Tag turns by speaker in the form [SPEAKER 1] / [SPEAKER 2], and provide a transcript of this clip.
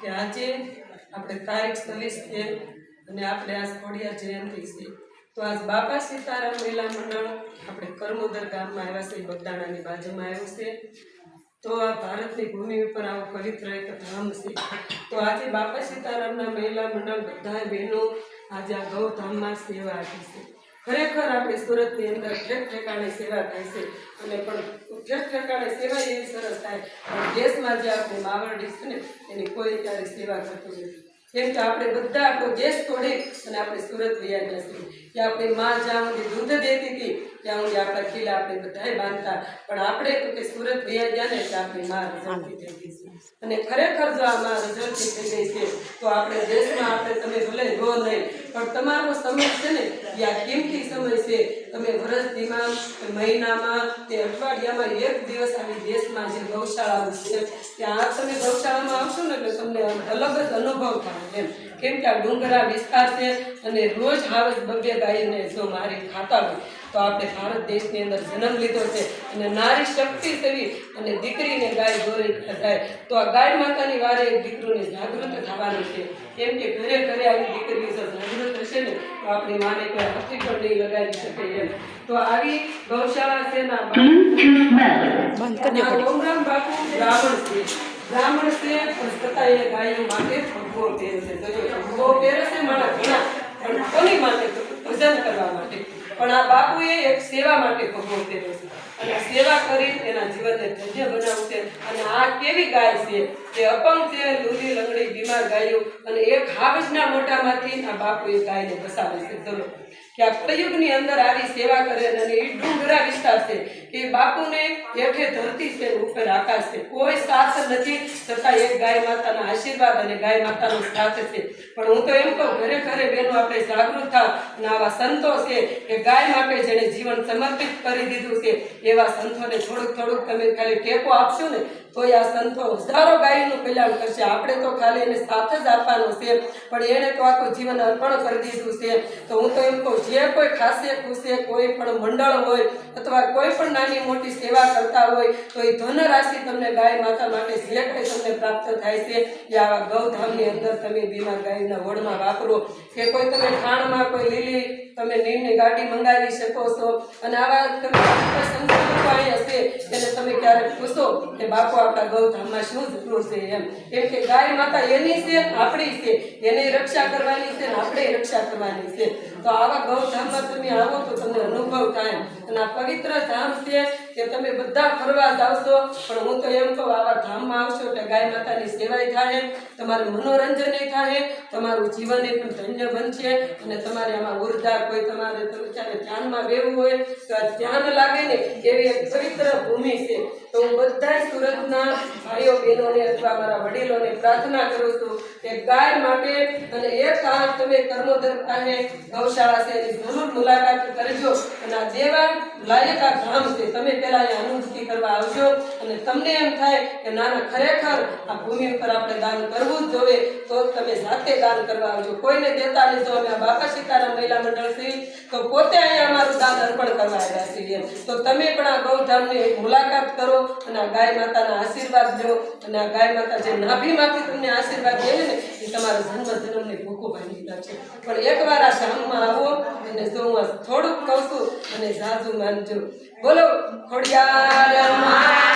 [SPEAKER 1] કે આજે આપણે તારીખ સવીસ છે અને આપણે આજ ખોડિયાર જયંતિ છે. તો આજ બાપા સીતારામ મહિલા મંડળ આપણે કરમોદર ગામમાં આવ્યા છે બગદાણાની બાજુમાં આવ્યું છે. તો આ ભારતની ભૂમિ ઉપર આવું પવિત્ર એક ધામ છે. તો આજે બાપા સીતારામના મહિલા મંડળ બધા બહેનો આજે આ ગૌધામમાં સેવા આપી છે. ખરેખર આપણે સુરતની અંદર ઠેક ઠેકાણે સેવા થાય છે. અને પણ ઠેક ઠેકાણે સેવા એવી સરસ થાય. દેશમાં જે આપણે માવરડી છે ને, એની કોઈ ત્યારે સેવા કરતું નથી. કેમ કે આપણે બધા આપણો દેશ છોડી અને આપણે સુરત વયા ગયા છીએ કે આપણી માં જ્યાં સુધી દૂધ દેતી હતી, ત્યાં સુધી આપણા ખીલા આપણે બધાએ બાંધતા. પણ આપણે તો કે સુરત ગયા ને એટલે આપણી માં રજળતી થઈ ગઈ છે. અને ખરેખર જો આ માં રજળતી થઈ ગઈ છે, તો આપણે દેશમાં આપણે તમે ભલે જો નહીં પણ તમારો સમય છે ને, એ આ કિંમતી સમય છે તમે વરસદીમાં મહિનામાં, તે અઠવાડિયામાં એક દિવસ આવી દેશમાં જે ગૌશાળાઓ છે, ત્યાં તમે ગૌશાળામાં આવશો ને એટલે તમને અલગ જ અનુભવ થાય એમ. કેમ કે આ ડુંગરા વિસ્તાર છે અને રોજ હાવસ બબ્બે ગાયને જો મારી ખાતા હોય તો આપણે ભારત દેશની અંદર જન્મ લીધો છે અને નારી શક્તિ સેવી અને દીકરીને ગાય ગોરી થાય તો આ ગાય માતાની વારે દીકરોને જાગૃત થવાનું છે. કેમ કે ઘરે ઘરે આવી દીકરીઓ જાગૃત હશે ને તો આપણી માને કોઈ હાથી પણ નહીં લગાવી શકે એમ. તો આવી ગૌશાળા છે ના ગૌરામ બાપુ બ્રાહ્મણ છે. બ્રાહ્મણ છે પણ છતાં એ ગાયો માટે ભગવો પહેરશે ભગવો પહેરશે મારા ઘણા પણ કોની માટે ભજન કરવા પણ આ બાપુએ એક સેવા માટે ભગવો કર્યો છે અને સેવા કરી, એના જીવનને ધન્ય બનાવશે અને આ કેવી ગાય છે? તે અપંગ છે લૂલી લંગડી, બીમાર ગાયો અને એક હાવજના મોટામાંથી આ બાપુ એ ગાયને બસાવે છે. ચલો કે આ કળિયુગની અંદર આવી સેવા કરે અને એ ડુંગરા વિસ્તાર છે કે બાપુને હેઠે ધરતી છે ઉપર આકાશ છે. કોઈ સાથ નથી છતાં એક ગાય માતાના આશીર્વાદ અને ગાય માતાનો સાથ છે. પણ હું તો એમ કહું, ઘરે ઘરે બહેનો આપણે જાગૃત થાવ અને આવા સંતો છે કે ગાય માટે જેણે જીવન સમર્પિત કરી દીધું છે, એવા સંતોને થોડુંક થોડુંક તમે ખાલી ટેકો આપશો ને તો આ સંતો હજારો ગાયનું કલ્યાણ કરશે. આપણે તો ખાલી એને સાથ જ આપવાનું છે. પણ એણે તો આખું જીવન અર્પણ કરી દીધું છે. તો હું તો એમ કહું, જે કોઈ ખાસે ખુશે, કોઈ પણ મંડળ હોય અથવા કોઈ પણ નાની મોટી સેવા કરતા હોય, તો એ ધન રાશિ તમને ગાય માતા માટે જે કંઈ તમને પ્રાપ્ત થાય છે, એ આવા ગૌધામની અંદર તમે બીમા ગાયના વડમાં વાપરો. કે કોઈ તમે ખાણમાં કોઈ લીલી તમે નીરની ગાડી મંગાવી શકો છો. અને આવા તમે અહીંયા છે. એને તમે ક્યારેક પૂછો કે બાપુ, આપણા ગૌધામમાં શું છે એમ. કેમ કે ગાય માતા એની છે આપણી છે. એની રક્ષા કરવાની છે ને આપણે રક્ષા કરવાની છે. તો આવા ગૌધામમાં તમે આવો તો તમને અનુભવ થાય. આ પવિત્ર ધામ છે કે તમે બધા ફરવા જાવશો પણ હું તો એમ કહું, આવા ધામમાં આવશો એટલે ગાય માતાની સેવાય થાય, તમારું મનોરંજન થાય, તમારું જીવન પણ ધન્ય બનશે અને તમારે આમાં ઊર્જા કોઈ તમારે તો ધ્યાનમાં બેવું હોય તો આ ધ્યાન લાગે ને એવી એક પવિત્ર ભૂમિ છે. તો હું બધા સુરતના ભાઈઓ, બહેનોને અથવા મારા વડીલોને પ્રાર્થના કરું છું કે ગાય માટે અને એક આ તમે કર્મોદર પાસે ગૌશાળા છે, એની જરૂર મુલાકાત કરજો અને આ દેવા લાયક આ ધામ છે. તમે પહેલા અહીંયા અનુભૂતિ કરવા આવજો અને તમને એમ થાય કે ના ના ખરેખર આ ભૂમિ ઉપર આપણે દાન કરવું જ જોઈએ તો તમે જાતે દાન કરવા આવજો. કોઈને દેતા નહીં જો અમે આ બાપા સીતારામ મહિલા મંડળ છીએ તો પોતે અહીંયા અમારું દાન અર્પણ કરવા આવ્યા છીએ તો તમે પણ આ ગૌધામની મુલાકાત કરો અને આ ગાય માતાના આશીર્વાદ લો અને આ ગાય માતા જે નાભીમાંથી તમને આશીર્વાદ દે ને, એ તમારા જન્મ જન્મની ભૂખો ભાંગી છે. પણ એકવાર આ ધામમાં આવો અને સોમાં થોડુંક કહું છું અને સાજુ માનજો બોલો ખોડિયાર.